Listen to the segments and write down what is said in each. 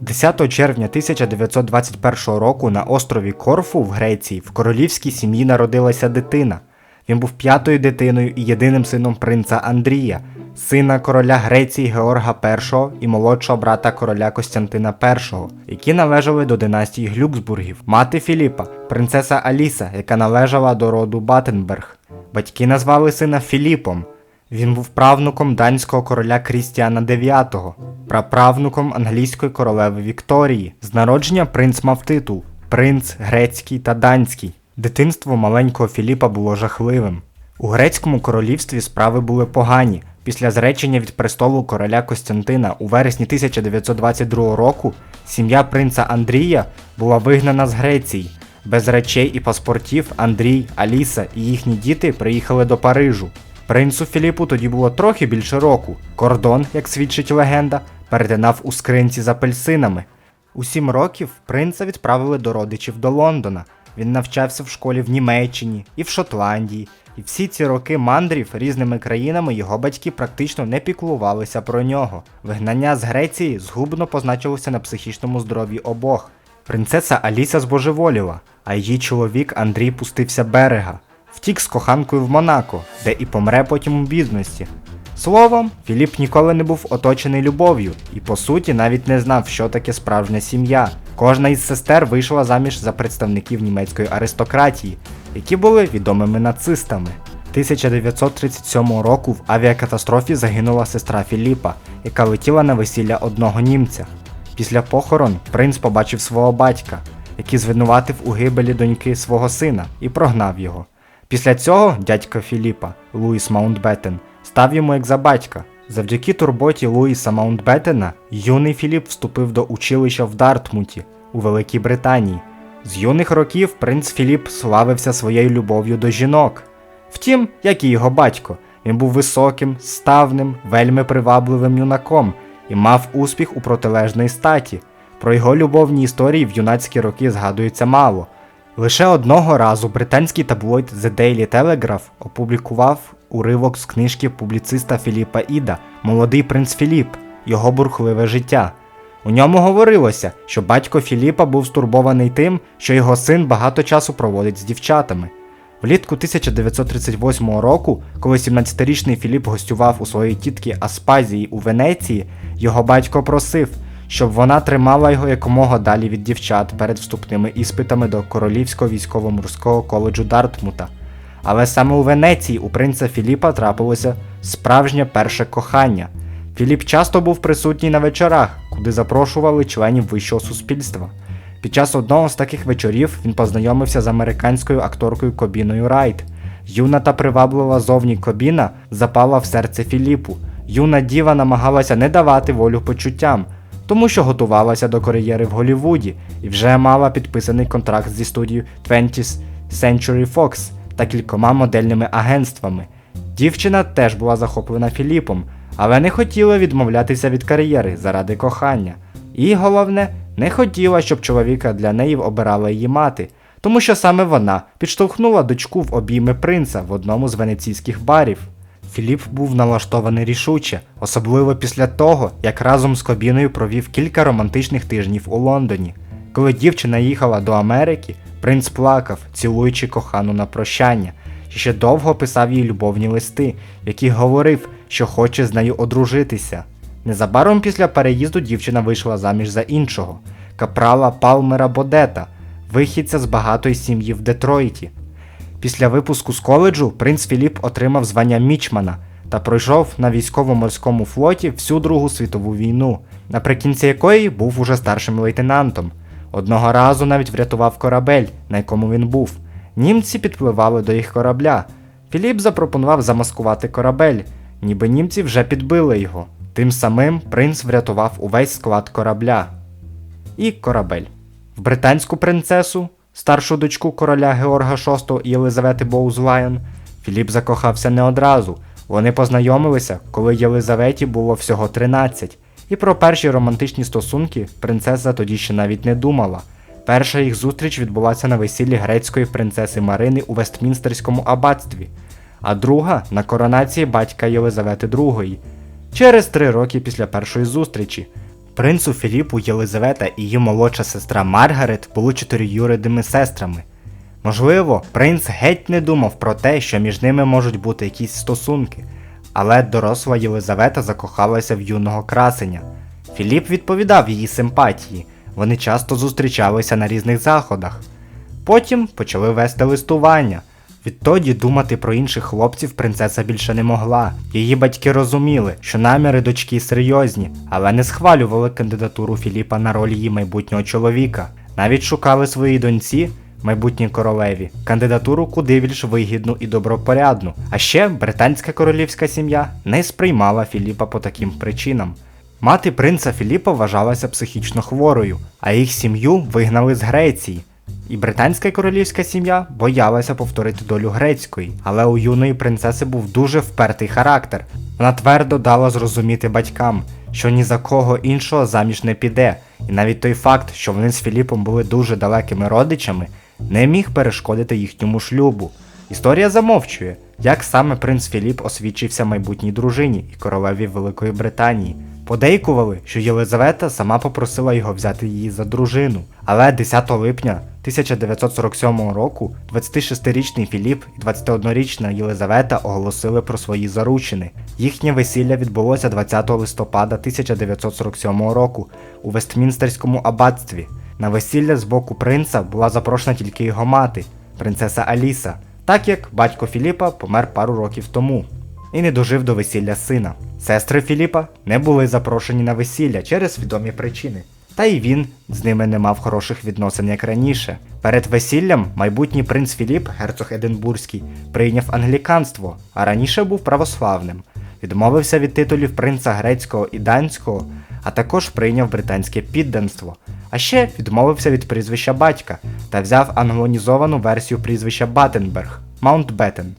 10 червня 1921 року на острові Корфу в Греції в королівській сім'ї народилася дитина. Він був п'ятою дитиною і єдиним сином принца Андрія, сина короля Греції Георга І і молодшого брата короля Костянтина І, які належали до династії Глюксбургів, мати Філіпа, принцеса Аліса, яка належала до роду Батенберг. Батьки назвали сина Філіпом. Він був правнуком данського короля Крістіана IX, праправнуком англійської королеви Вікторії. З народження принц мав титул принц грецький та данський. Дитинство маленького Філіпа було жахливим. У грецькому королівстві справи були погані. Після зречення від престолу короля Костянтина у вересні 1922 року сім'я принца Андрія була вигнана з Греції. Без речей і паспортів Андрій, Аліса і їхні діти приїхали до Парижу. Принцу Філіпу тоді було трохи більше року. Кордон, як свідчить легенда, перетинав у скринці з апельсинами. У сім років принца відправили до родичів до Лондона. Він навчався в школі в Німеччині і в Шотландії. І всі ці роки мандрів різними країнами його батьки практично не піклувалися про нього. Вигнання з Греції згубно позначилося на психічному здоров'ї обох. Принцеса Аліса збожеволіла, а її чоловік Андрій пустився берега. Втік з коханкою в Монако, де і помре потім у бідності. Словом, Філіп ніколи не був оточений любов'ю і, по суті, навіть не знав, що таке справжня сім'я. Кожна із сестер вийшла заміж за представників німецької аристократії, які були відомими нацистами. 1937 року в авіакатастрофі загинула сестра Філіпа, яка летіла на весілля одного німця. Після похорон принц побачив свого батька, який звинуватив у гибелі доньки свого сина і прогнав його. Після цього дядько Філіпа, Луїс Маунтбеттен, став йому як за батька. Завдяки турботі Луїса Маунтбеттена, юний Філіп вступив до училища в Дартмуті у Великій Британії. З юних років принц Філіп славився своєю любов'ю до жінок. Втім, як і його батько, він був високим, ставним, вельми привабливим юнаком і мав успіх у протилежної статі. Про його любовні історії в юнацькі роки згадується мало. Лише одного разу британський таблоїд The Daily Telegraph опублікував уривок з книжки публіциста Філіпа Іда Молодий принц Філіп, його бурхливе життя. У ньому говорилося, що батько Філіпа був стурбований тим, що його син багато часу проводить з дівчатами. Влітку 1938 року, коли 17-річний Філіп гостював у своїй тітки Аспазії у Венеції, його батько просив, щоб вона тримала його якомога далі від дівчат перед вступними іспитами до Королівського військово-морського коледжу Дартмута. Але саме у Венеції у принца Філіпа трапилося справжнє перше кохання. Філіп часто був присутній на вечорах, куди запрошували членів вищого суспільства. Під час одного з таких вечорів він познайомився з американською акторкою Кобіною Райт. Юна та приваблива зовні Кобіна запала в серце Філіпу. Юна діва намагалася не давати волю почуттям, тому що готувалася до кар'єри в Голлівуді і вже мала підписаний контракт зі студією 20th Century Fox та кількома модельними агентствами. Дівчина теж була захоплена Філіпом, але не хотіла відмовлятися від кар'єри заради кохання. І головне, не хотіла, щоб чоловіка для неї обирала її мати, тому що саме вона підштовхнула дочку в обійми принца в одному з венеційських барів. Філіп був налаштований рішуче, особливо після того, як разом з Кобіною провів кілька романтичних тижнів у Лондоні. Коли дівчина їхала до Америки, принц плакав, цілуючи кохану на прощання, і ще довго писав їй любовні листи, в яких говорив, що хоче з нею одружитися. Незабаром після переїзду дівчина вийшла заміж за іншого капрала Палмера Бодета, вихідця з багатої сім'ї в Детройті. Після випуску з коледжу принц Філіп отримав звання Мічмана та пройшов на військово-морському флоті всю Другу світову війну, наприкінці якої був уже старшим лейтенантом. Одного разу навіть врятував корабель, на якому він був. Німці підпливали до їх корабля. Філіп запропонував замаскувати корабель, ніби німці вже підбили його. Тим самим принц врятував увесь склад корабля. І корабель. В британську принцесу, старшу дочку короля Георга VI Єлизавети Боузлайон, Філіп закохався не одразу. Вони познайомилися, коли Єлизаветі було всього 13, і про перші романтичні стосунки принцеса тоді ще навіть не думала. Перша їх зустріч відбулася на весіллі грецької принцеси Марини у Вестмінстерському аббатстві, а друга на коронації батька Єлизавети II. Через три роки після першої зустрічі Принцу Філіпу Єлизавета і її молодша сестра Маргарет були чотириюридними сестрами. Можливо, принц геть не думав про те, що між ними можуть бути якісь стосунки, але доросла Єлизавета закохалася в юного красеня. Філіп відповідав її симпатії, вони часто зустрічалися на різних заходах. Потім почали вести листування. Відтоді думати про інших хлопців принцеса більше не могла. Її батьки розуміли, що наміри дочки серйозні, але не схвалювали кандидатуру Філіпа на роль її майбутнього чоловіка. Навіть шукали своїй доньці, майбутній королеві, кандидатуру куди більш вигідну і добропорядну. А ще британська королівська сім'я не сприймала Філіпа по таким причинам. Мати принца Філіпа вважалася психічно хворою, а їх сім'ю вигнали з Греції. І британська королівська сім'я боялася повторити долю грецької, але у юної принцеси був дуже впертий характер. Вона твердо дала зрозуміти батькам, що ні за кого іншого заміж не піде, і навіть той факт, що вони з Філіпом були дуже далекими родичами, не міг перешкодити їхньому шлюбу. Історія замовчує, як саме принц Філіп освічився майбутній дружині і королеві Великої Британії. Подейкували, що Єлизавета сама попросила його взяти її за дружину. Але 10 липня 1947 року 26-річний Філіп і 21-річна Єлизавета оголосили про свої заручини. Їхнє весілля відбулося 20 листопада 1947 року у Вестмінстерському аббатстві. На весілля з боку принца була запрошена тільки його мати, принцеса Аліса, так як батько Філіпа помер пару років тому і не дожив до весілля сина. Сестри Філіпа не були запрошені на весілля через відомі причини. Та й він з ними не мав хороших відносин як раніше. Перед весіллям майбутній принц Філіп, герцог Единбурзький, прийняв англіканство, а раніше був православним. Відмовився від титулів принца грецького і данського, а також прийняв британське підданство. А ще відмовився від прізвища батька та взяв англонізовану версію прізвища Баттенберг Маунтбеттен.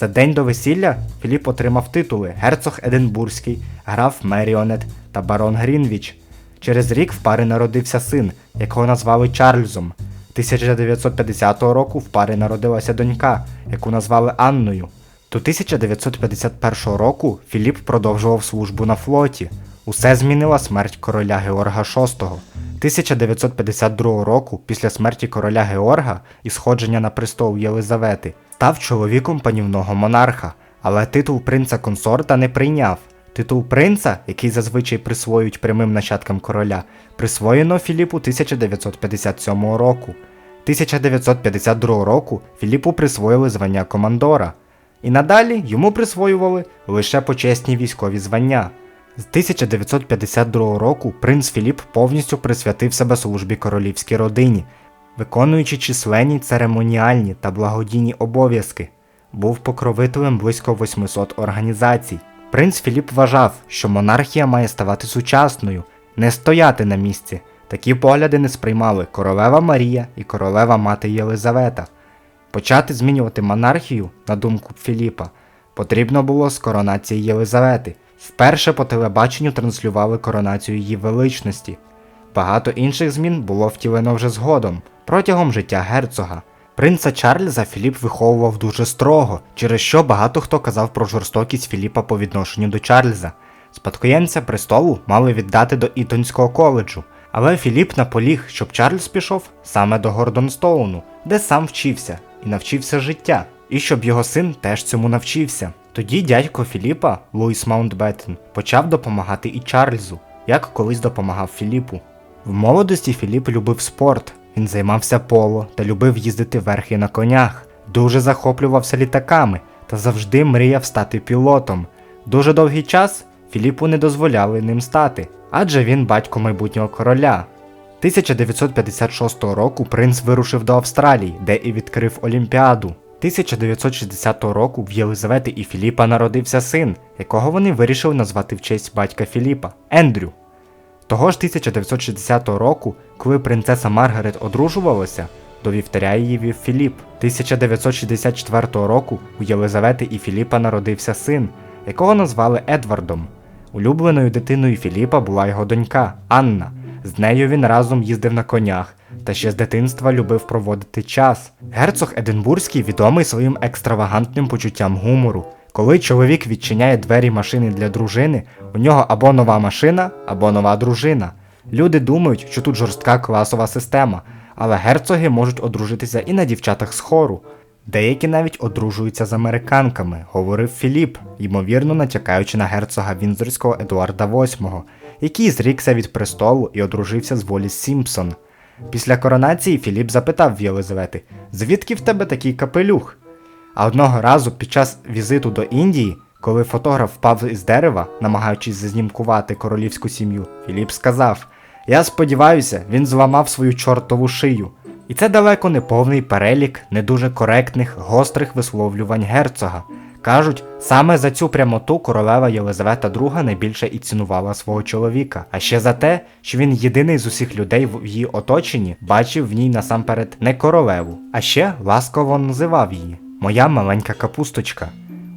За день до весілля Філіп отримав титули герцог Единбурзький, граф Меріонет та барон Грінвіч. Через рік в пари народився син, якого назвали Чарльзом. 1950 року в пари народилася донька, яку назвали Анною. До 1951 року Філіп продовжував службу на флоті. Усе змінила смерть короля Георга VI. 1952 року, після смерті короля Георга і сходження на престол Єлизавети, став чоловіком панівного монарха, але титул принца консорта не прийняв. Титул принца, який зазвичай присвоюють прямим нащадкам короля, присвоєно Філіпу 1957 року. 1952 року Філіпу присвоїли звання командора, і надалі йому присвоювали лише почесні військові звання. З 1952 року принц Філіп повністю присвятив себе службі королівській родині, виконуючи численні церемоніальні та благодійні обов'язки, був покровителем близько 800 організацій. Принц Філіп вважав, що монархія має ставати сучасною, не стояти на місці. Такі погляди не сприймали королева Марія і королева мати Єлизавета. Почати змінювати монархію, на думку Філіпа, потрібно було з коронації Єлизавети. Вперше по телебаченню транслювали коронацію її величності. Багато інших змін було втілено вже згодом, протягом життя герцога. Принца Чарльза Філіп виховував дуже строго, через що багато хто казав про жорстокість Філіпа по відношенню до Чарльза. Спадкоємця престолу мали віддати до Ітонського коледжу, але Філіп наполіг, щоб Чарльз пішов саме до Гордонстоуну, де сам вчився і навчився життя, і щоб його син теж цьому навчився. Тоді дядько Філіпа, Луїс Маунтбеттен, почав допомагати і Чарльзу, як колись допомагав Філіпу. В молодості Філіп любив спорт, він займався поло та любив їздити верхи на конях, дуже захоплювався літаками та завжди мріяв стати пілотом. Дуже довгий час Філіпу не дозволяли ним стати, адже він батько майбутнього короля. 1956 року принц вирушив до Австралії, де і відкрив Олімпіаду. 1960 року в Єлизавети і Філіпа народився син, якого вони вирішили назвати в честь батька Філіпа Ендрю. Того ж 1960 року, коли принцеса Маргарет одружувалася, до вівтаря її вів Філіп. 1964 року у Єлизавети і Філіпа народився син, якого назвали Едвардом. Улюбленою дитиною Філіпа була його донька Анна. З нею він разом їздив на конях та ще з дитинства любив проводити час. Герцог Единбурзький відомий своїм екстравагантним почуттям гумору. Коли чоловік відчиняє двері машини для дружини, у нього або нова машина, або нова дружина. Люди думають, що тут жорстка класова система, але герцоги можуть одружитися і на дівчатах з хору. Деякі навіть одружуються з американками, говорив Філіп, ймовірно натякаючи на герцога Вінзорського Едуарда VIII, який зрікся від престолу і одружився з Воліс Сімпсон. Після коронації Філіп запитав в Єлизавети, звідки в тебе такий капелюх? А одного разу під час візиту до Індії, коли фотограф впав із дерева, намагаючись зазнімкувати королівську сім'ю, Філіп сказав: Я сподіваюся, він зламав свою чортову шию. І це далеко не повний перелік не дуже коректних, гострих висловлювань герцога. Кажуть, саме за цю прямоту королева Єлизавета II найбільше і цінувала свого чоловіка, а ще за те, що він єдиний з усіх людей в її оточенні бачив в ній насамперед не королеву, а ще ласково називав її Моя маленька капусточка.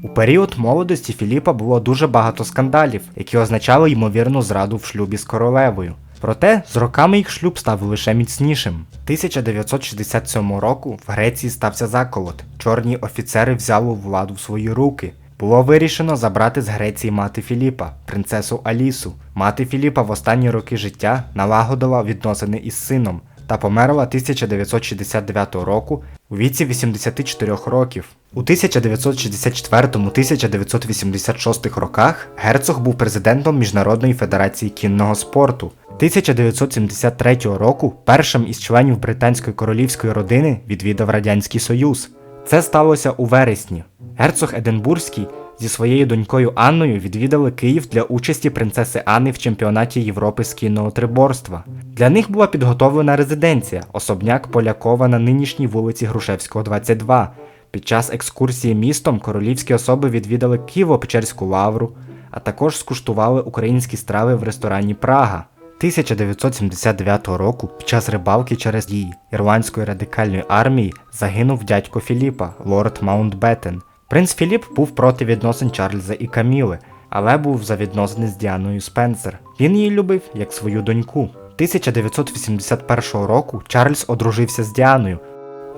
У період молодості Філіпа було дуже багато скандалів, які означали ймовірну зраду в шлюбі з королевою. Проте з роками їх шлюб став лише міцнішим. 1967 року в Греції стався заколот. Чорні офіцери взяли владу в свої руки. Було вирішено забрати з Греції мати Філіпа, принцесу Алісу. Мати Філіпа в останні роки життя налагодила відносини із сином та померла 1969 року у віці 84 років. У 1964-1986 роках герцог був президентом Міжнародної федерації кінного спорту. 1973 року першим із членів британської королівської родини відвідав Радянський Союз. Це сталося у вересні. Герцог Единбурзький зі своєю донькою Анною відвідали Київ для участі принцеси Анни в чемпіонаті Європи з кінного триборства. Для них була підготовлена резиденція, особняк Полякова на нинішній вулиці Грушевського, 22. Під час екскурсії містом королівські особи відвідали Києво-Печерську лавру, а також скуштували українські страви в ресторані Прага. 1979 року під час рибалки через дії ірландської радикальної армії загинув дядько Філіпа, лорд Маунтбеттен. Принц Філіп був проти відносин Чарльза і Каміли, але був за відносини з Діаною Спенсер. Він її любив як свою доньку. 1981 року Чарльз одружився з Діаною.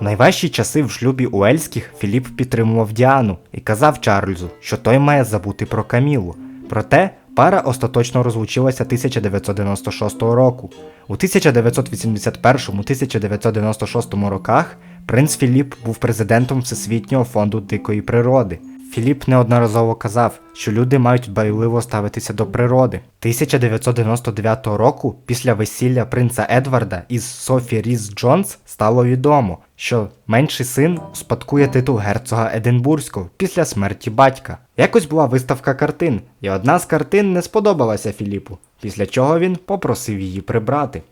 У найважчі часи в шлюбі Уельських Філіп підтримував Діану і казав Чарльзу, що той має забути про Камілу. Проте пара остаточно розлучилася 1996 року. У 1981-1996 роках принц Філіп був президентом Всесвітнього фонду дикої природи. Філіп неодноразово казав, що люди мають дбайливо ставитися до природи. 1999 року, після весілля принца Едварда із Софі Різ Джонс, стало відомо, що менший син успадкує титул герцога Единбурзького після смерті батька. Якось була виставка картин, і одна з картин не сподобалася Філіпу, після чого він попросив її прибрати.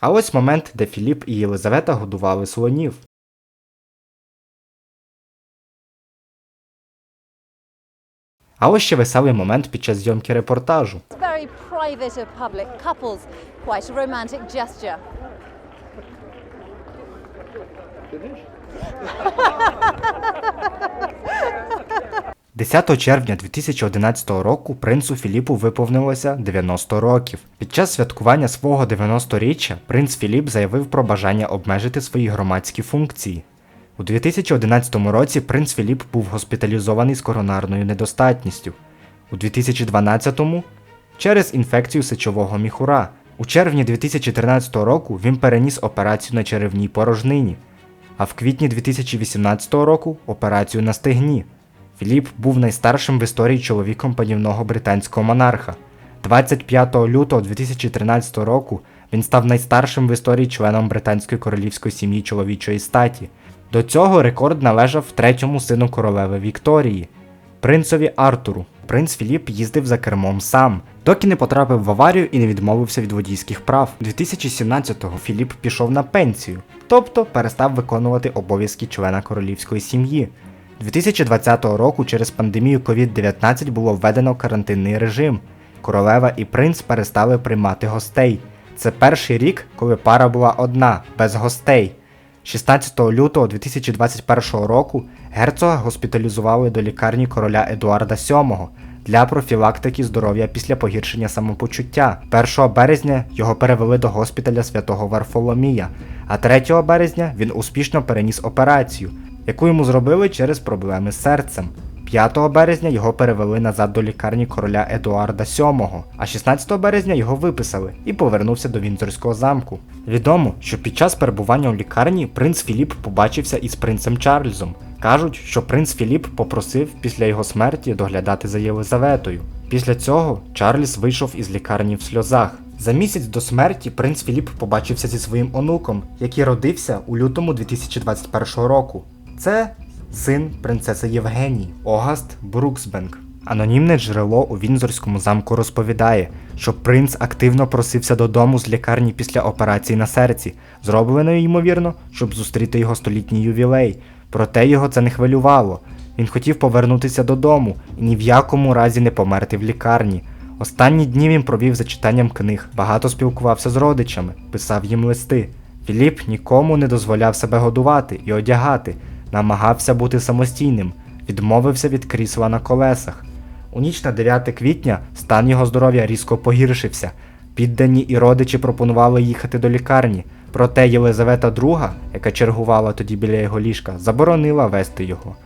А ось момент, де Філіп і Єлизавета годували слонів. А ось ще веселий момент під час зйомки репортажу. 10 червня 2011 року принцу Філіпу виповнилося 90 років. Під час святкування свого 90-річчя принц Філіп заявив про бажання обмежити свої громадські функції. У 2011 році принц Філіп був госпіталізований з коронарною недостатністю. У 2012-му через інфекцію сечового міхура. У червні 2013 року він переніс операцію на черевній порожнині, а в квітні 2018 року операцію на стегні. Філіп був найстаршим в історії чоловіком панівного британського монарха. 25 лютого 2013 року він став найстаршим в історії членом британської королівської сім'ї чоловічої статі. До цього рекорд належав третьому сину королеви Вікторії, принцові Артуру. Принц Філіп їздив за кермом сам, доки не потрапив в аварію і не відмовився від водійських прав. 2017-го Філіп пішов на пенсію, тобто перестав виконувати обов'язки члена королівської сім'ї. 2020 року через пандемію COVID-19 було введено карантинний режим. Королева і принц перестали приймати гостей. Це перший рік, коли пара була одна, без гостей. 16 лютого 2021 року герцога госпіталізували до лікарні короля Едуарда VII для профілактики здоров'я після погіршення самопочуття. 1 березня його перевели до госпіталя святого Варфоломія, а 3 березня він успішно переніс операцію, яку йому зробили через проблеми з серцем. 5 березня його перевели назад до лікарні короля Едуарда VII, а 16 березня його виписали і повернувся до Вінзорського замку. Відомо, що під час перебування у лікарні принц Філіп побачився із принцем Чарльзом. Кажуть, що принц Філіп попросив після його смерті доглядати за Єлизаветою. Після цього Чарльз вийшов із лікарні в сльозах. За місяць до смерті принц Філіп побачився зі своїм онуком, який родився у лютому 2021 року. Це син принцеси Євгенії Огаст Бруксбенк. Анонімне джерело у Вінзорському замку розповідає, що принц активно просився додому з лікарні після операції на серці, зробленої ймовірно, щоб зустріти його столітній ювілей. Проте його це не хвилювало. Він хотів повернутися додому і ні в якому разі не померти в лікарні. Останні дні він провів за читанням книг, багато спілкувався з родичами, писав їм листи. Філіп нікому не дозволяв себе годувати і одягати, намагався бути самостійним, відмовився від крісла на колесах. У ніч на 9 квітня стан його здоров'я різко погіршився. Піддані і родичі пропонували їхати до лікарні. Проте Єлизавета II, яка чергувала тоді біля його ліжка, заборонила вести його.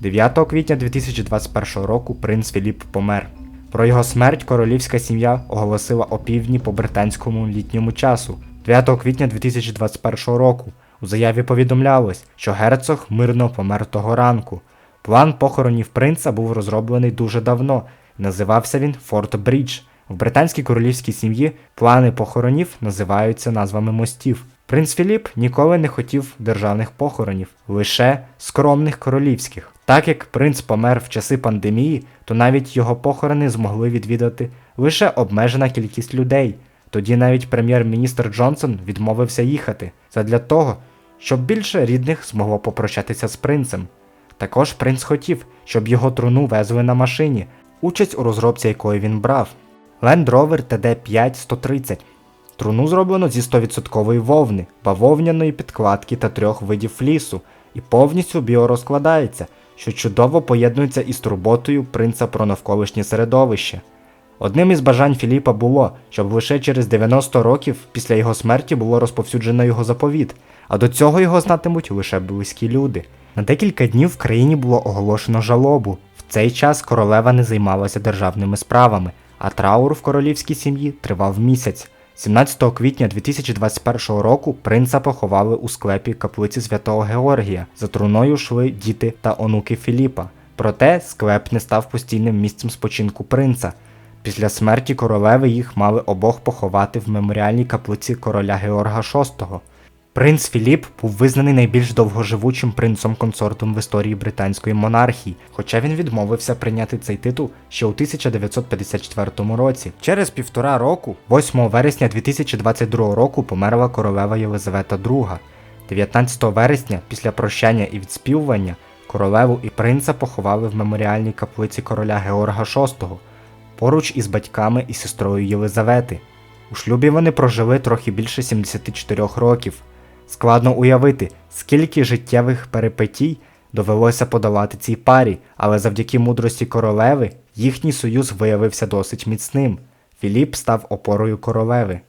9 квітня 2021 року принц Філіп помер. Про його смерть королівська сім'я оголосила опівдні по британському літньому часу 9 квітня 2021 року. У заяві повідомлялось, що герцог мирно помер того ранку. План похоронів принца був розроблений дуже давно, називався він Форт Брідж. В британській королівській сім'ї плани похоронів називаються назвами мостів. Принц Філіп ніколи не хотів державних похоронів, лише скромних королівських. Так як принц помер в часи пандемії, то навіть його похорони змогли відвідати лише обмежена кількість людей. Тоді навіть прем'єр-міністр Джонсон відмовився їхати. Це для того, щоб більше рідних змогло попрощатися з принцем. Також принц хотів, щоб його труну везли на машині, участь у розробці якої він брав. Land Rover TD5 130. Труну зроблено зі 100% вовни, бавовняної підкладки та трьох видів флісу, і повністю біорозкладається, що чудово поєднується із турботою принца про навколишнє середовище. Одним із бажань Філіпа було, щоб лише через 90 років після його смерті було розповсюджено його заповіт, а до цього його знатимуть лише близькі люди. На декілька днів в країні було оголошено жалобу. В цей час королева не займалася державними справами, а траур в королівській сім'ї тривав місяць. 17 квітня 2021 року принца поховали у склепі каплиці святого Георгія. За труною йшли діти та онуки Філіпа. Проте склеп не став постійним місцем спочинку принца. Після смерті королеви їх мали обох поховати в меморіальній каплиці короля Георга VI. Принц Філіп був визнаний найбільш довгоживучим принцом-консортом в історії британської монархії, хоча він відмовився прийняти цей титул ще у 1954 році. Через півтора року, 8 вересня 2022 року, померла королева Єлизавета II. 19 вересня, після прощання і відспівування, королеву і принца поховали в меморіальній каплиці короля Георга VI, поруч із батьками і сестрою Єлизавети. У шлюбі вони прожили трохи більше 74 років. Складно уявити, скільки життєвих перипетій довелося подолати цій парі, але завдяки мудрості королеви їхній союз виявився досить міцним. Філіп став опорою королеви.